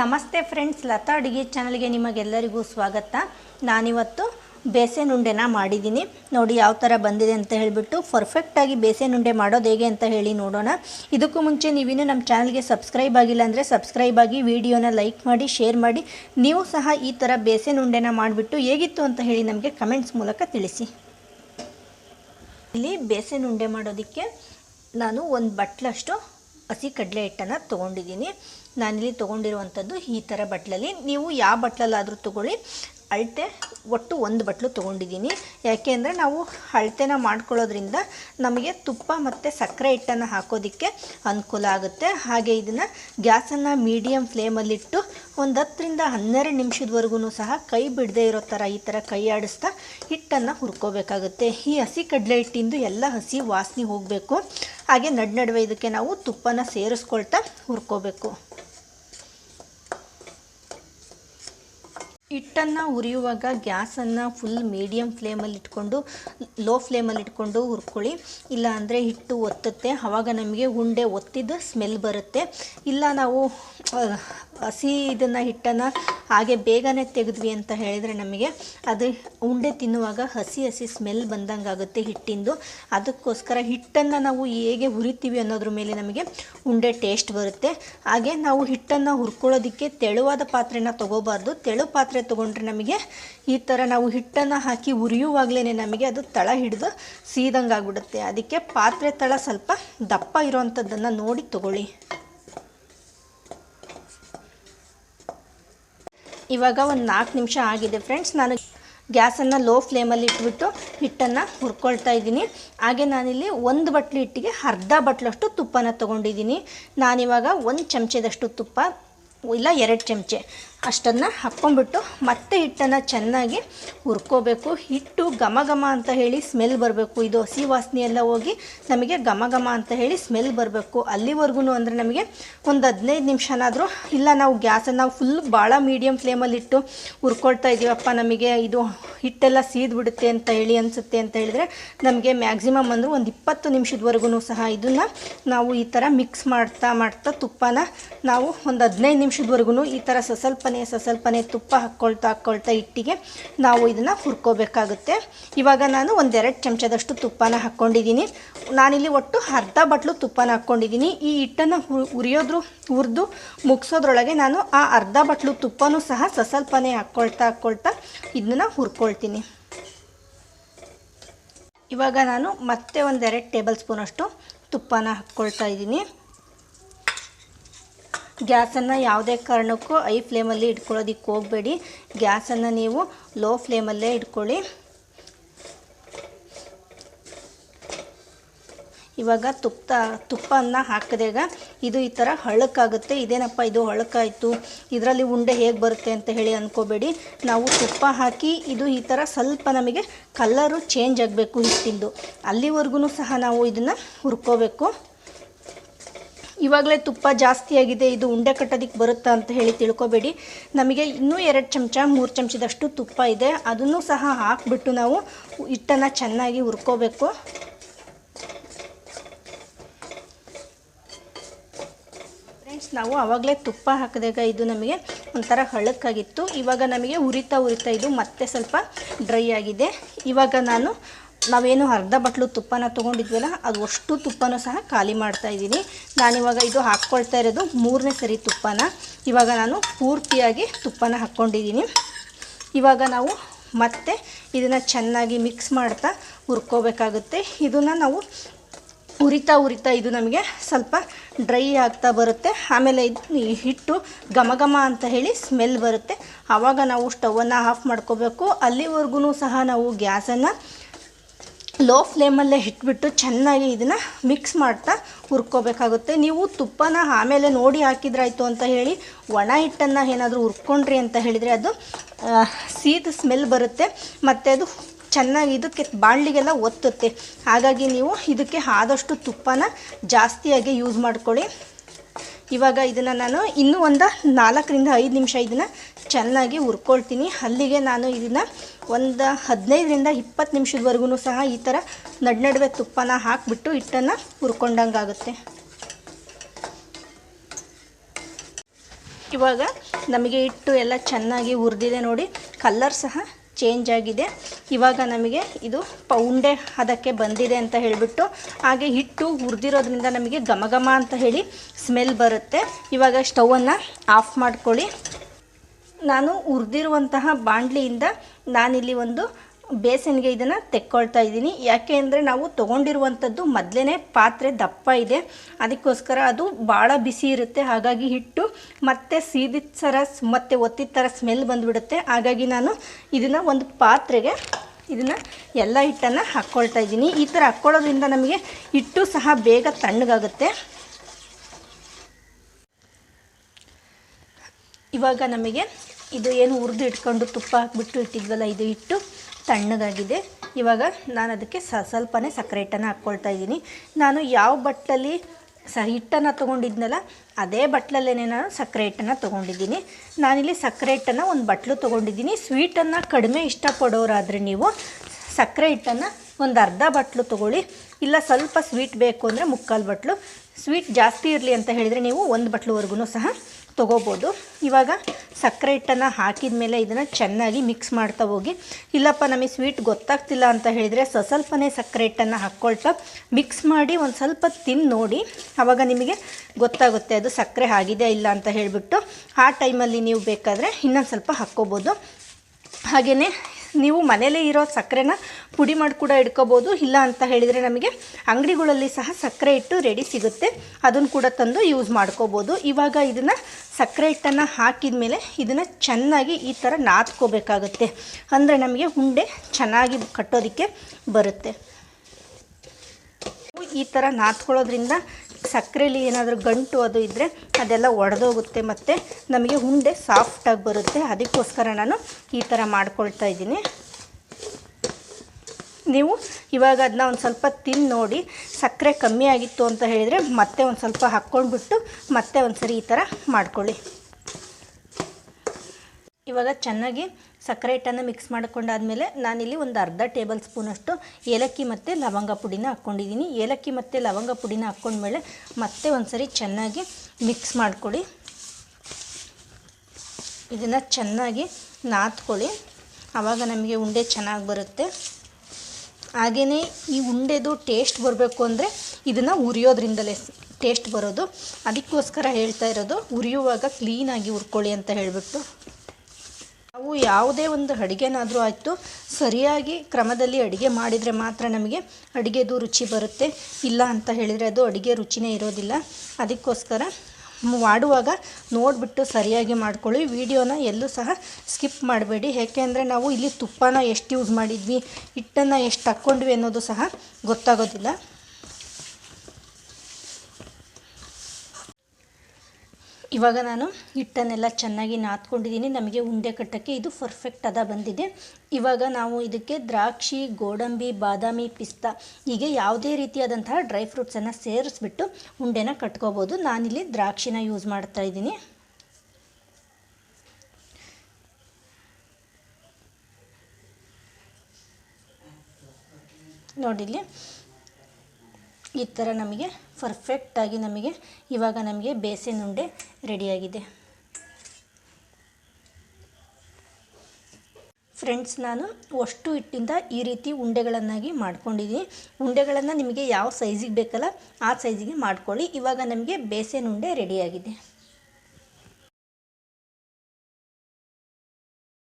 ನಮಸ್ತೆ ಫ್ರೆಂಡ್ಸ್, ಲತಾ ಅಡುಗೆ ಚಾನಲ್ಗೆ ನಿಮಗೆಲ್ಲರಿಗೂ ಸ್ವಾಗತ. ನಾನಿವತ್ತು ಬೇಸನ್ ಉಂಡೆನ ಮಾಡಿದ್ದೀನಿ. ನೋಡಿ ಯಾವ ಥರ ಬಂದಿದೆ ಅಂತ ಹೇಳಿಬಿಟ್ಟು ಪರ್ಫೆಕ್ಟಾಗಿ ಬೇಸನ್ ಉಂಡೆ ಮಾಡೋದು ಹೇಗೆ ಅಂತ ಹೇಳಿ ನೋಡೋಣ. ಇದಕ್ಕೂ ಮುಂಚೆ ನೀವಿನ್ನೂ ನಮ್ಮ ಚಾನಲ್ಗೆ ಸಬ್ಸ್ಕ್ರೈಬ್ ಆಗಿಲ್ಲ ಅಂದರೆ ಸಬ್ಸ್ಕ್ರೈಬ್ ಆಗಿ ವಿಡಿಯೋನ ಲೈಕ್ ಮಾಡಿ ಶೇರ್ ಮಾಡಿ. ನೀವು ಸಹ ಈ ಥರ ಬೇಸನ್ ಉಂಡೆನ ಮಾಡಿಬಿಟ್ಟು ಹೇಗಿತ್ತು ಅಂತ ಹೇಳಿ ನಮಗೆ ಕಮೆಂಟ್ಸ್ ಮೂಲಕ ತಿಳಿಸಿ. ಇಲ್ಲಿ ಬೇಸನ್ ಉಂಡೆ ಮಾಡೋದಕ್ಕೆ ನಾನು ಒಂದು ಬಟ್ಲಷ್ಟು ಹಸಿ ಕಡಲೆ ಹಿಟ್ಟನ್ನು ತೊಗೊಂಡಿದ್ದೀನಿ. ನಾನಿಲ್ಲಿ ತೊಗೊಂಡಿರುವಂಥದ್ದು ಈ ಥರ ಬಟ್ಲಲ್ಲಿ. ನೀವು ಯಾವ ಬಟ್ಲಲ್ಲಾದರೂ ತೊಗೊಳ್ಳಿ. ಅಳತೆ ಒಟ್ಟು ಒಂದು ಬಟ್ಲು ತೊಗೊಂಡಿದ್ದೀನಿ. ಯಾಕೆ ಅಂದರೆ ನಾವು ಅಳತೆನ ಮಾಡ್ಕೊಳ್ಳೋದ್ರಿಂದ ನಮಗೆ ತುಪ್ಪ ಮತ್ತು ಸಕ್ಕರೆ ಹಿಟ್ಟನ್ನು ಹಾಕೋದಕ್ಕೆ ಅನುಕೂಲ ಆಗುತ್ತೆ. ಹಾಗೆ ಇದನ್ನು ಗ್ಯಾಸನ್ನು ಮೀಡಿಯಮ್ ಫ್ಲೇಮಲ್ಲಿಟ್ಟು ಒಂದು ಹತ್ತರಿಂದ ಹನ್ನೆರಡು ನಿಮಿಷದವರೆಗೂ ಸಹ ಕೈ ಬಿಡದೇ ಇರೋ ಥರ ಈ ಥರ ಕೈ ಆಡಿಸ್ತಾ ಹಿಟ್ಟನ್ನು ಹುರ್ಕೋಬೇಕಾಗುತ್ತೆ. ಈ ಹಸಿ ಕಡಲೆ ಹಿಟ್ಟಿಂದು ಎಲ್ಲ ಹಸಿ ವಾಸನೆ ಹೋಗಬೇಕು. ಹಾಗೆ ನಡು ನಡುವೆ ಇದಕ್ಕೆ ನಾವು ತುಪ್ಪನ ಸೇರಿಸ್ಕೊಳ್ತಾ ಹುರ್ಕೋಬೇಕು. ಹಿಟ್ಟನ್ನು ಹುರಿಯುವಾಗ ಗ್ಯಾಸನ್ನು ಫುಲ್ ಮೀಡಿಯಮ್ ಫ್ಲೇಮಲ್ಲಿ ಇಟ್ಕೊಂಡು ಲೋ ಫ್ಲೇಮಲ್ಲಿ ಇಟ್ಕೊಂಡು ಹುರ್ಕೊಳ್ಳಿ. ಇಲ್ಲ ಅಂದರೆ ಹಿಟ್ಟು ಒತ್ತುತ್ತೆ. ಆವಾಗ ನಮಗೆ ಉಂಡೆ ಒತ್ತಿದ ಸ್ಮೆಲ್ ಬರುತ್ತೆ. ಇಲ್ಲ ನಾವು ಹಸಿ ಇದನ್ನು ಹಿಟ್ಟನ್ನು ಹಾಗೆ ಬೇಗನೆ ತೆಗೆದ್ವಿ ಅಂತ ಹೇಳಿದರೆ ನಮಗೆ ಅದು ಉಂಡೆ ತಿನ್ನುವಾಗ ಹಸಿ ಹಸಿ ಸ್ಮೆಲ್ ಬಂದಂಗೆ ಆಗುತ್ತೆ ಹಿಟ್ಟಿಂದು. ಅದಕ್ಕೋಸ್ಕರ ಹಿಟ್ಟನ್ನು ನಾವು ಹೇಗೆ ಹುರಿತೀವಿ ಅನ್ನೋದ್ರ ಮೇಲೆ ನಮಗೆ ಉಂಡೆ ಟೇಸ್ಟ್ ಬರುತ್ತೆ. ಹಾಗೆ ನಾವು ಹಿಟ್ಟನ್ನು ಹುರ್ಕೊಳ್ಳೋದಕ್ಕೆ ತೆಳುವಾದ ಪಾತ್ರೆನ ತೊಗೋಬಾರ್ದು. ತೆಳು ಪಾತ್ರೆ ತೊಗೊಂಡ್ರೆ ನಮಗೆ ಈ ಥರ ನಾವು ಹಿಟ್ಟನ್ನು ಹಾಕಿ ಉರಿಯುವಾಗಲೇ ನಮಗೆ ಅದು ತಳ ಹಿಡಿದು ಸೀದಂಗೆ ಆಗ್ಬಿಡುತ್ತೆ ಅದಕ್ಕೆ ಪಾತ್ರೆ ತಳ ಸ್ವಲ್ಪ ದಪ್ಪ ಇರೋವಂಥದ್ದನ್ನು ನೋಡಿ ತಗೊಳ್ಳಿ. ಇವಾಗ ಒಂದು ನಾಲ್ಕು ನಿಮಿಷ ಆಗಿದೆ ಫ್ರೆಂಡ್ಸ್. ನಾನು ಗ್ಯಾಸನ್ನು ಲೋ ಫ್ಲೇಮಲ್ಲಿ ಇಟ್ಬಿಟ್ಟು ಹಿಟ್ಟನ್ನು ಹುರ್ಕೊಳ್ತಾ ಇದ್ದೀನಿ. ಹಾಗೆ ನಾನಿಲ್ಲಿ ಒಂದು ಬಟ್ಲು ಹಿಟ್ಟಿಗೆ ಅರ್ಧ ಬಟ್ಲಷ್ಟು ತುಪ್ಪನ ತೊಗೊಂಡಿದ್ದೀನಿ. ನಾನಿವಾಗ ಒಂದು ಚಮಚದಷ್ಟು ತುಪ್ಪ, ಇಲ್ಲ ಎರಡು ಚಮಚೆ. ಅಷ್ಟನ್ನು ಹಾಕ್ಕೊಂಬಿಟ್ಟು ಮತ್ತೆ ಹಿಟ್ಟನ್ನು ಚೆನ್ನಾಗಿ ಹುರ್ಕೋಬೇಕು. ಹಿಟ್ಟು ಘಮ ಘಮ ಅಂತ ಹೇಳಿ ಸ್ಮೆಲ್ ಬರಬೇಕು. ಇದು ಹಸಿ ವಾಸನೆ ಎಲ್ಲ ಹೋಗಿ ನಮಗೆ ಘಮ ಘಮ ಅಂತ ಹೇಳಿ ಸ್ಮೆಲ್ ಬರಬೇಕು. ಅಲ್ಲಿವರೆಗೂ ಅಂದರೆ ನಮಗೆ ಒಂದು ಹದಿನೈದು ನಿಮಿಷನಾದರೂ ಇಲ್ಲ, ನಾವು ಗ್ಯಾಸನ್ನು ಫುಲ್ ಭಾಳ ಮೀಡಿಯಮ್ ಫ್ಲೇಮಲ್ಲಿ ಇಟ್ಟು ಹುರ್ಕೊಳ್ತಾ ಇದ್ದೀವಪ್ಪ ನಮಗೆ. ಇದು ಹಿಟ್ಟೆಲ್ಲ ಸೀದ್ಬಿಡುತ್ತೆ ಅಂತ ಹೇಳಿ ಅನಿಸುತ್ತೆ ಅಂತ ಹೇಳಿದರೆ ನಮಗೆ ಮ್ಯಾಕ್ಸಿಮಮ್ ಅಂದರೂ ಒಂದು ಇಪ್ಪತ್ತು ನಿಮಿಷದವರೆಗೂ ಸಹ ಇದನ್ನು ನಾವು ಈ ಥರ ಮಿಕ್ಸ್ ಮಾಡ್ತಾ ಮಾಡ್ತಾ ತುಪ್ಪನ ನಾವು ಒಂದು ಹದಿನೈದು ನಿಮಿಷದವರೆಗೂ ಈ ಥರ ಸಸ್ವಲ್ಪನೇ ಸ್ವಲ್ಪನೇ ತುಪ್ಪ ಹಾಕ್ಕೊಳ್ತಾ ಹಾಕ್ಕೊಳ್ತಾ ಹಿಟ್ಟಿಗೆ ನಾವು ಇದನ್ನು ಹುರ್ಕೋಬೇಕಾಗುತ್ತೆ. ಇವಾಗ ನಾನು ಒಂದೆರಡು ಚಮಚದಷ್ಟು ತುಪ್ಪನ ಹಾಕ್ಕೊಂಡಿದ್ದೀನಿ ನಾನಿಲ್ಲಿ ಒಟ್ಟು ಅರ್ಧ ಬಟ್ಲು ತುಪ್ಪನ ಹಾಕ್ಕೊಂಡಿದ್ದೀನಿ ಈ ಹಿಟ್ಟನ್ನು ಹು- ಉರಿಯೋದ್ರು ಹುರಿದು ಮುಗಿಸೋದ್ರೊಳಗೆ ನಾನು ಆ ಅರ್ಧ ಬಟ್ಲು ತುಪ್ಪನೂ ಸಹ ಸಸ್ವಲ್ಪನೇ ಹಾಕ್ಕೊಳ್ತಾ ಹಾಕ್ಕೊಳ್ತಾ ಇದನ್ನ ಹುರ್ಕೊಳ್ತೀನಿ. ಇವಾಗ ನಾನು ಮತ್ತೆ ಒಂದೆರಡು ಟೇಬಲ್ ಸ್ಪೂನಷ್ಟು ತುಪ್ಪನ ಹಾಕ್ಕೊಳ್ತಾ ಇದ್ದೀನಿ. ಗ್ಯಾಸನ್ನು ಯಾವುದೇ ಕಾರಣಕ್ಕೂ ಐ ಫ್ಲೇಮಲ್ಲಿ ಇಟ್ಕೊಳ್ಳೋದಕ್ಕೆ ಹೋಗಬೇಡಿ. ಗ್ಯಾಸನ್ನು ನೀವು ಲೋ ಫ್ಲೇಮಲ್ಲೇ ಇಟ್ಕೊಳ್ಳಿ. ಇವಾಗ ತುಪ್ಪ ತುಪ್ಪನ ಹಾಕಿದಾಗ ಇದು ಈ ಥರ ಹಳಕ್ಕಾಗುತ್ತೆ ಇದೇನಪ್ಪ ಇದು ಹಳಕಾಯಿತು? ಇದರಲ್ಲಿ ಉಂಡೆ ಹೇಗೆ ಬರುತ್ತೆ ಅಂತ ಹೇಳಿ ಅಂದ್ಕೋಬೇಡಿ ನಾವು ತುಪ್ಪ ಹಾಕಿ ಇದು ಈ ಥರ ಸ್ವಲ್ಪ ನಮಗೆ ಕಲ್ಲರು ಚೇಂಜ್ ಆಗಬೇಕು ಹಿಟ್ಟಿಂದು. ಅಲ್ಲಿವರೆಗೂ ಸಹ ನಾವು ಇದನ್ನು ಹುರ್ಕೋಬೇಕು. ಇವಾಗಲೇ ತುಪ್ಪ ಜಾಸ್ತಿ ಆಗಿದೆ, ಇದು ಉಂಡೆ ಕಟ್ಟೋದಕ್ಕೆ ಬರುತ್ತಾ ಅಂತ ಹೇಳಿ ತಿಳ್ಕೊಬೇಡಿ. ನಮಗೆ ಇನ್ನೂ ಎರಡು ಚಮಚ, ಮೂರು ಚಮಚದಷ್ಟು ತುಪ್ಪ ಇದೆ. ಅದನ್ನು ಸಹ ಹಾಕಿಬಿಟ್ಟು ನಾವು ಹಿಟ್ಟನ್ನು ಚೆನ್ನಾಗಿ ಹುರ್ಕೋಬೇಕು. ಫ್ರೆಂಡ್ಸ್, ನಾವು ಆವಾಗಲೇ ತುಪ್ಪ ಹಾಕಿದಾಗ ಇದು ನಮಗೆ ಒಂಥರ ಹಳಕ್ಕಾಗಿತ್ತು. ಇವಾಗ ನಮಗೆ ಉರಿತಾ ಉರಿತಾ ಇದು ಮತ್ತೆ ಸ್ವಲ್ಪ ಡ್ರೈ ಆಗಿದೆ. ಇವಾಗ ನಾನು ನಾವೇನು ಅರ್ಧ ಬಟ್ಲು ತುಪ್ಪನ ತೊಗೊಂಡಿದ್ವಲ್ಲ, ಅದು ಅಷ್ಟು ತುಪ್ಪನೂ ಸಹ ಖಾಲಿ ಮಾಡ್ತಾ ಇದ್ದೀನಿ. ನಾನಿವಾಗ ಇದು ಹಾಕ್ಕೊಳ್ತಾ ಇರೋದು ಮೂರನೇ ಸರಿ ತುಪ್ಪನ. ಇವಾಗ ನಾನು ಪೂರ್ತಿಯಾಗಿ ತುಪ್ಪನ ಹಾಕ್ಕೊಂಡಿದ್ದೀನಿ. ಇವಾಗ ನಾವು ಮತ್ತೆ ಇದನ್ನು ಚೆನ್ನಾಗಿ ಮಿಕ್ಸ್ ಮಾಡ್ತಾ ಹುರ್ಕೋಬೇಕಾಗುತ್ತೆ. ಇದನ್ನು ನಾವು ಉರಿತಾ ಉರಿತಾ ಇದು ನಮಗೆ ಸ್ವಲ್ಪ ಡ್ರೈ ಆಗ್ತಾ ಬರುತ್ತೆ. ಆಮೇಲೆ ಇದು ಹಿಟ್ಟು ಘಮ ಅಂತ ಹೇಳಿ ಸ್ಮೆಲ್ ಬರುತ್ತೆ. ಆವಾಗ ನಾವು ಸ್ಟವನ್ನು ಆಫ್ ಮಾಡ್ಕೋಬೇಕು. ಅಲ್ಲಿವರೆಗೂ ಸಹ ನಾವು ಗ್ಯಾಸನ್ನು ಲೋ ಫ್ಲೇಮಲ್ಲೇ ಇಟ್ಬಿಟ್ಟು ಚೆನ್ನಾಗಿ ಇದನ್ನು ಮಿಕ್ಸ್ ಮಾಡ್ತಾ ಹುರ್ಕೋಬೇಕಾಗುತ್ತೆ. ನೀವು ತುಪ್ಪನ ಆಮೇಲೆ ನೋಡಿ ಹಾಕಿದ್ರಾಯ್ತು ಅಂತ ಹೇಳಿ, ಒಣ ಹಿಟ್ಟನ್ನು ಏನಾದರೂ ಹುರ್ಕೊಂಡ್ರಿ ಅಂತ ಹೇಳಿದರೆ ಅದು ಸೀದ ಸ್ಮೆಲ್ ಬರುತ್ತೆ, ಮತ್ತು ಅದು ಚೆನ್ನಾಗಿ ಇದಕ್ಕೆ ಬಾಣಲಿಗೆಲ್ಲ ಒತ್ತುತ್ತೆ. ಹಾಗಾಗಿ ನೀವು ಇದಕ್ಕೆ ಆದಷ್ಟು ತುಪ್ಪನ ಜಾಸ್ತಿಯಾಗಿ ಯೂಸ್ ಮಾಡ್ಕೊಳ್ಳಿ. ಇವಾಗ ಇದನ್ನು ನಾನು ಇನ್ನೂ ಒಂದು ನಾಲ್ಕರಿಂದ ಐದು ನಿಮಿಷ ಇದನ್ನು ಚೆನ್ನಾಗಿ ಹುರ್ಕೊಳ್ತೀನಿ. ಅಲ್ಲಿಗೆ ನಾನು ಇದನ್ನು ಒಂದು ಹದಿನೈದರಿಂದ ಇಪ್ಪತ್ತು ನಿಮಿಷದವರೆಗೂ ಸಹ ಈ ಥರ ನಡ್ ನಡುವೆ ತುಪ್ಪನ ಹಾಕಿಬಿಟ್ಟು ಹಿಟ್ಟನ್ನು ಹುರ್ಕೊಂಡಂಗಾಗುತ್ತೆ ಇವಾಗ ನಮಗೆ ಹಿಟ್ಟು ಎಲ್ಲ ಚೆನ್ನಾಗಿ ಹುರಿದಿದೆ ನೋಡಿ. ಕಲ್ಲರ್ ಸಹ ಚೇಂಜ್ ಆಗಿದೆ. ಇವಾಗ ನಮಗೆ ಇದು ಪೌಂಡೆ ಅದಕ್ಕೆ ಬಂದಿದೆ ಅಂತ ಹೇಳಿಬಿಟ್ಟು, ಹಾಗೆ ಹಿಟ್ಟು ಹುರಿದಿರೋದ್ರಿಂದ ನಮಗೆ ಘಮ ಅಂತ ಹೇಳಿ ಸ್ಮೆಲ್ ಬರುತ್ತೆ. ಇವಾಗ ಸ್ಟವನ್ನು ಆಫ್ ಮಾಡ್ಕೊಳ್ಳಿ. ನಾನು ಹುರಿದಿರುವಂತಹ ಬಾಣಲಿಯಿಂದ ನಾನಿಲ್ಲಿ ಒಂದು ಬೇಸನ್ಗೆ ಇದನ್ನು ತೆಕ್ಕೊಳ್ತಾ ಇದ್ದೀನಿ. ಯಾಕೆ ಅಂದರೆ ನಾವು ತೊಗೊಂಡಿರುವಂಥದ್ದು ಮೊದಲೇ ಪಾತ್ರೆ ದಪ್ಪ ಇದೆ. ಅದಕ್ಕೋಸ್ಕರ ಅದು ಭಾಳ ಬಿಸಿ ಇರುತ್ತೆ. ಹಾಗಾಗಿ ಹಿಟ್ಟು ಮತ್ತೆ ಸೀದಿದ ಥರ ಮತ್ತು ಒತ್ತಿದ ಥರ ಸ್ಮೆಲ್ ಬಂದುಬಿಡುತ್ತೆ. ಹಾಗಾಗಿ ನಾನು ಇದನ್ನು ಒಂದು ಪಾತ್ರೆಗೆ ಇದನ್ನು ಎಲ್ಲ ಹಿಟ್ಟನ್ನು ಹಾಕ್ಕೊಳ್ತಾ ಇದ್ದೀನಿ. ಈ ಥರ ಹಾಕ್ಕೊಳ್ಳೋದ್ರಿಂದ ನಮಗೆ ಹಿಟ್ಟು ಸಹ ಬೇಗ ತಣ್ಣಗಾಗುತ್ತೆ. ಇವಾಗ ನಮಗೆ ಇದು ಏನು ಹುರಿದು ಇಟ್ಕೊಂಡು ತುಪ್ಪ ಹಾಕ್ಬಿಟ್ಟು ಇಟ್ಟಿದ್ವಲ್ಲ, ಇದು ಹಿಟ್ಟು. ತಣ್ಣಗಾಗಿದೆ. ಇವಾಗ ನಾನು ಅದಕ್ಕೆ ಸ ಸ್ವಲ್ಪನೇ ಸಕ್ಕರೆ ಹಿಟ್ಟನ್ನು ಹಾಕ್ಕೊಳ್ತಾ ಇದ್ದೀನಿ. ನಾನು ಯಾವ ಬಟ್ಟಲಲ್ಲಿ ಸ ಹಿಟ್ಟನ್ನು ತೊಗೊಂಡಿದ್ನಲ್ಲ, ಅದೇ ಬಟ್ಲಲ್ಲೇ ನಾನು ಸಕ್ಕರೆ ಹಿಟ್ಟನ್ನು ತೊಗೊಂಡಿದ್ದೀನಿ. ನಾನಿಲ್ಲಿ ಸಕ್ಕರೆ ಹಿಟ್ಟನ್ನು ಒಂದು ಬಟ್ಲು ತೊಗೊಂಡಿದ್ದೀನಿ. ಸ್ವೀಟನ್ನು ಕಡಿಮೆ ಇಷ್ಟಪಡೋರಾದರೆ ನೀವು ಸಕ್ಕರೆ ಹಿಟ್ಟನ್ನು ಒಂದು ಅರ್ಧ ಬಟ್ಲು ತೊಗೊಳ್ಳಿ. ಇಲ್ಲ ಸ್ವಲ್ಪ ಸ್ವೀಟ್ ಬೇಕು ಅಂದರೆ ಮುಕ್ಕಾಲು ಬಟ್ಲು. ಸ್ವೀಟ್ ಜಾಸ್ತಿ ಇರಲಿ ಅಂತ ಹೇಳಿದರೆ ನೀವು ಒಂದು ಬಟ್ಲುವರೆಗೂ ಸಹ ತೊಗೋಬೋದು. ಇವಾಗ ಸಕ್ಕರೆ ಹಿಟ್ಟನ್ನು ಹಾಕಿದ ಮೇಲೆ ಇದನ್ನು ಚೆನ್ನಾಗಿ ಮಿಕ್ಸ್ ಮಾಡ್ತಾ ಹೋಗಿ. ಇಲ್ಲಪ್ಪ, ನಮಗೆ ಸ್ವೀಟ್ ಗೊತ್ತಾಗ್ತಿಲ್ಲ ಅಂತ ಹೇಳಿದರೆ ಸ್ವಸ್ವಲ್ಪನೇ ಸ್ವಲ್ಪನೇ ಸಕ್ಕರೆ ಹಿಟ್ಟನ್ನು ಹಾಕ್ಕೊಳ್ತಾ ಮಿಕ್ಸ್ ಮಾಡಿ ಒಂದು ಸ್ವಲ್ಪ ತಿಂದು ನೋಡಿ. ಆವಾಗ ನಿಮಗೆ ಗೊತ್ತಾಗುತ್ತೆ ಅದು ಸಕ್ಕರೆ ಆಗಿದೆ ಇಲ್ಲ ಅಂತ ಹೇಳಿಬಿಟ್ಟು. ಆ ಟೈಮಲ್ಲಿ ನೀವು ಬೇಕಾದರೆ ಇನ್ನೊಂದು ಸ್ವಲ್ಪ ಹಾಕ್ಕೋಬೋದು. ಹಾಗೆಯೇ ನೀವು ಮನೆಯಲ್ಲೇ ಇರೋ ಸಕ್ಕರೆನ ಪುಡಿ ಮಾಡಿ ಕೂಡ ಇಟ್ಕೋಬೋದು ಇಲ್ಲ ಅಂತ ಹೇಳಿದರೆ ನಮಗೆ ಅಂಗಡಿಗಳಲ್ಲಿ ಸಹ ಸಕ್ಕರೆ ಇಟ್ಟು ರೆಡಿ ಸಿಗುತ್ತೆ. ಅದನ್ನು ಕೂಡ ತಂದು ಯೂಸ್ ಮಾಡ್ಕೋಬೋದು. ಇವಾಗ ಇದನ್ನು ಸಕ್ಕರೆ ಹಿಟ್ಟನ್ನು ಹಾಕಿದ ಮೇಲೆ ಇದನ್ನು ಚೆನ್ನಾಗಿ ಈ ಥರ ನಾದ್ಕೋಬೇಕಾಗುತ್ತೆ. ಅಂದರೆ ನಮಗೆ ಉಂಡೆ ಚೆನ್ನಾಗಿ ಕಟ್ಟೋದಕ್ಕೆ ಬರುತ್ತೆ. ಈ ಥರ ನಾದ್ಕೊಳ್ಳೋದ್ರಿಂದ ಸಕ್ಕರೆಲಿ ಏನಾದರೂ ಗಂಟು ಅದು ಇದ್ದರೆ ಅದೆಲ್ಲ ಒಡೆದೋಗುತ್ತೆ ಮತ್ತು ನಮಗೆ ಉಂಡೆ ಸಾಫ್ಟಾಗಿ ಬರುತ್ತೆ. ಅದಕ್ಕೋಸ್ಕರ ನಾನು ಈ ಥರ ಮಾಡ್ಕೊಳ್ತಾ ಇದ್ದೀನಿ. ನೀವು ಇವಾಗ ಅದನ್ನ ಒಂದು ಸ್ವಲ್ಪ ತಿಂದು ನೋಡಿ ಸಕ್ಕರೆ ಕಮ್ಮಿ ಆಗಿತ್ತು ಅಂತ ಹೇಳಿದರೆ ಮತ್ತೆ ಒಂದು ಸ್ವಲ್ಪ ಹಾಕ್ಕೊಂಡ್ಬಿಟ್ಟು ಮತ್ತೆ ಒಂದು ಸರಿ ಈ ಥರ ಮಾಡ್ಕೊಳ್ಳಿ. ಇವಾಗ ಚೆನ್ನಾಗಿ ಸಕ್ಕರೆ ಹಿಟ್ಟನ್ನು ಮಿಕ್ಸ್ ಮಾಡ್ಕೊಂಡಾದಮೇಲೆ ನಾನಿಲ್ಲಿ ಒಂದು ಅರ್ಧ ಟೇಬಲ್ ಸ್ಪೂನಷ್ಟು ಏಲಕ್ಕಿ ಮತ್ತು ಲವಂಗ ಪುಡಿನ ಹಾಕ್ಕೊಂಡಿದ್ದೀನಿ. ಏಲಕ್ಕಿ ಮತ್ತು ಲವಂಗ ಪುಡಿನ ಹಾಕ್ಕೊಂಡ್ಮೇಲೆ ಮತ್ತೆ ಒಂದು ಸರಿ ಚೆನ್ನಾಗಿ ಮಿಕ್ಸ್ ಮಾಡ್ಕೊಳ್ಳಿ. ಇದನ್ನು ಚೆನ್ನಾಗಿ ನಾದ್ಕೊಳ್ಳಿ. ಆವಾಗ ನಮಗೆ ಉಂಡೆ ಚೆನ್ನಾಗಿ ಬರುತ್ತೆ. ಹಾಗೆಯೇ ಈ ಉಂಡೆದು ಟೇಸ್ಟ್ ಬರಬೇಕು ಅಂದರೆ ಇದನ್ನು ಉರಿಯೋದ್ರಿಂದಲೇ ಟೇಸ್ಟ್ ಬರೋದು. ಅದಕ್ಕೋಸ್ಕರ ಹೇಳ್ತಾ ಇರೋದು, ಉರಿಯುವಾಗ ಕ್ಲೀನಾಗಿ ಉರ್ಕೊಳ್ಳಿ ಅಂತ ಹೇಳಿಬಿಟ್ಟು. ನಾವು ಯಾವುದೇ ಒಂದು ಅಡುಗೆನಾದರೂ ಆಯಿತು, ಸರಿಯಾಗಿ ಕ್ರಮದಲ್ಲಿ ಅಡುಗೆ ಮಾಡಿದರೆ ಮಾತ್ರ ನಮಗೆ ಅಡುಗೆದು ರುಚಿ ಬರುತ್ತೆ. ಇಲ್ಲ ಅಂತ ಹೇಳಿದರೆ ಅದು ಅಡುಗೆ ರುಚಿನೇ ಇರೋದಿಲ್ಲ. ಅದಕ್ಕೋಸ್ಕರ ಮಾಡುವಾಗ ನೋಡಿಬಿಟ್ಟು ಸರಿಯಾಗಿ ಮಾಡ್ಕೊಳ್ಳಿ. ವಿಡಿಯೋನ ಎಲ್ಲೂ ಸಹ ಸ್ಕಿಪ್ ಮಾಡಬೇಡಿ. ಏಕೆಂದರೆ ನಾವು ಇಲ್ಲಿ ತುಪ್ಪನ ಎಷ್ಟು ಯೂಸ್ ಮಾಡಿದ್ವಿ, ಹಿಟ್ಟನ್ನು ಎಷ್ಟು ಹಾಕ್ಕೊಂಡ್ವಿ ಅನ್ನೋದು ಸಹ ಗೊತ್ತಾಗೋದಿಲ್ಲ. ಇವಾಗ ನಾನು ಹಿಟ್ಟನ್ನೆಲ್ಲ ಚೆನ್ನಾಗಿ ನಾದ್ಕೊಂಡಿದ್ದೀನಿ. ನಮಗೆ ಉಂಡೆ ಕಟ್ಟೋಕ್ಕೆ ಇದು ಪರ್ಫೆಕ್ಟ್ ಅದ ಬಂದಿದೆ. ಇವಾಗ ನಾವು ಇದಕ್ಕೆ ದ್ರಾಕ್ಷಿ, ಗೋಡಂಬಿ, ಬಾದಾಮಿ ಪಿಸ್ತಾ ಹೀಗೆ ಯಾವುದೇ ರೀತಿಯಾದಂತಹ ಡ್ರೈ ಫ್ರೂಟ್ಸನ್ನು ಸೇರಿಸ್ಬಿಟ್ಟು ಉಂಡೆನ ಕಟ್ಕೋಬೋದು. ನಾನಿಲ್ಲಿ ದ್ರಾಕ್ಷಿನ ಯೂಸ್ ಮಾಡ್ತಾ ಇದ್ದೀನಿ. ನೋಡಿಲ್ಲಿ? ಈ ಥರ ನಮಗೆ ಪರ್ಫೆಕ್ಟಾಗಿ ನಮಗೆ ಇವಾಗ ನಮಗೆ ಬೇಸಿನ ಉಂಡೆ ರೆಡಿಯಾಗಿದೆ ಫ್ರೆಂಡ್ಸ್ ನಾನು ಅಷ್ಟು ಹಿಟ್ಟಿಂದ ಈ ರೀತಿ ಉಂಡೆಗಳನ್ನಾಗಿ ಮಾಡ್ಕೊಂಡಿದ್ದೀನಿ. ಉಂಡೆಗಳನ್ನು ನಿಮಗೆ ಯಾವ ಸೈಜಿಗೆ ಬೇಕಲ್ಲ ಆ ಸೈಜಿಗೆ ಮಾಡ್ಕೊಳ್ಳಿ. ಇವಾಗ ನಮಗೆ ಬೇಸಿನ ಉಂಡೆ ರೆಡಿಯಾಗಿದೆ